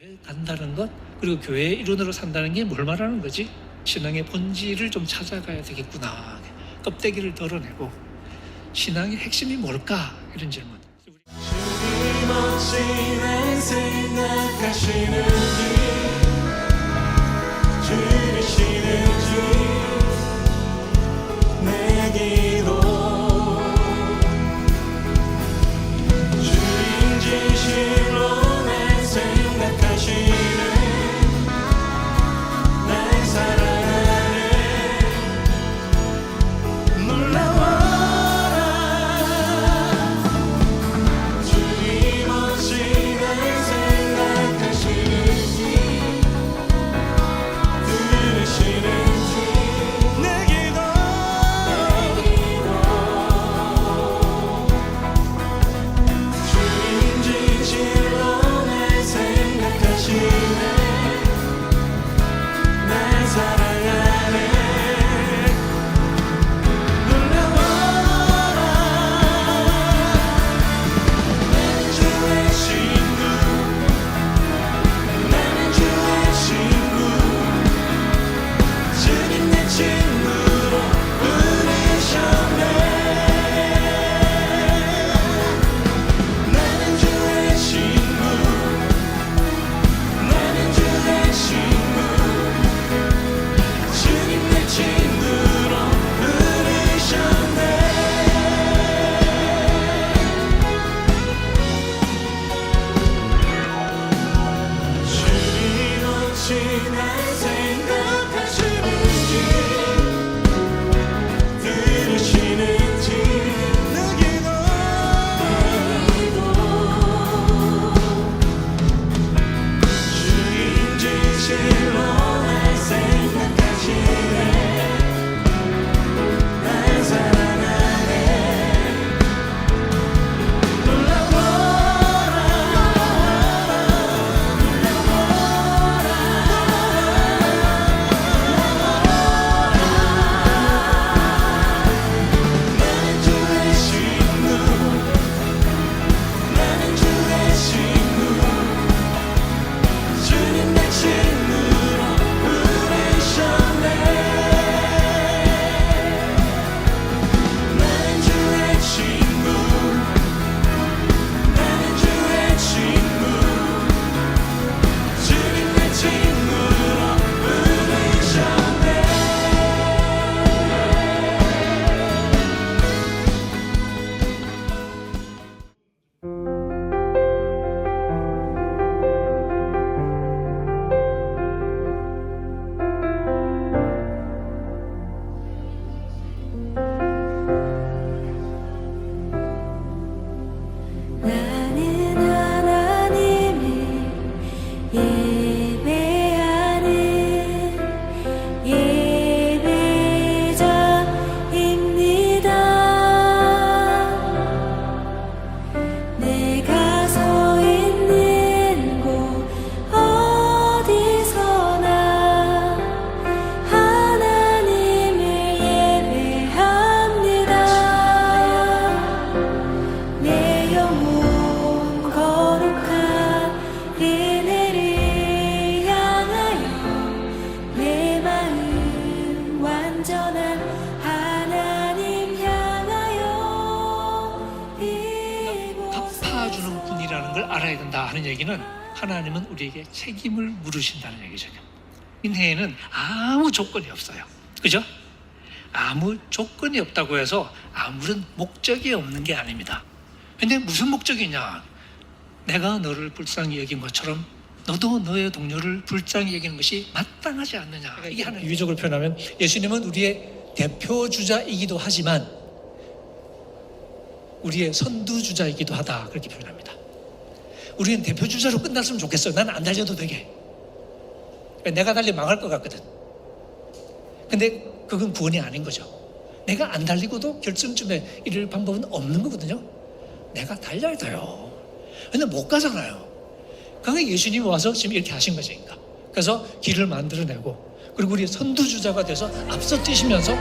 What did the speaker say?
교회 간다는 것 그리고 교회의 일원으로 산다는 게 뭘 말하는 거지? 신앙의 본질을 좀 찾아가야 되겠구나. 껍데기를 덜어내고 신앙의 핵심이 뭘까? 이런 질문. 주님 share. 알아야 된다 하는 얘기는 하나님은 우리에게 책임을 물으신다는 얘기죠. 인해에는 아무 조건이 없어요. 그죠? 아무 조건이 없다고 해서 아무런 목적이 없는 게 아닙니다. 근데 무슨 목적이 있냐? 내가 너를 불쌍히 여긴 것처럼 너도 너의 동료를 불쌍히 여기는 것이 마땅하지 않느냐. 이게 하나 유적으로 표현하면 예수님은 우리의 대표 주자이기도 하지만 우리의 선두 주자이기도 하다 그렇게 표현합니다. 우리는 대표 주자로 끝났으면 좋겠어요. 나는 안 달려도 되게. 내가 달리 망할 것 같거든. 근데 그건 구원이 아닌 거죠. 내가 안 달리고도 결승점에 이를 방법은 없는 거거든요. 내가 달려야 돼요. 근데 못 가잖아요. 그러니까 예수님이 와서 지금 이렇게 하신 거죠. 그러니까. 그래서 길을 만들어내고 그리고 우리 선두주자가 돼서 앞서 뛰시면서.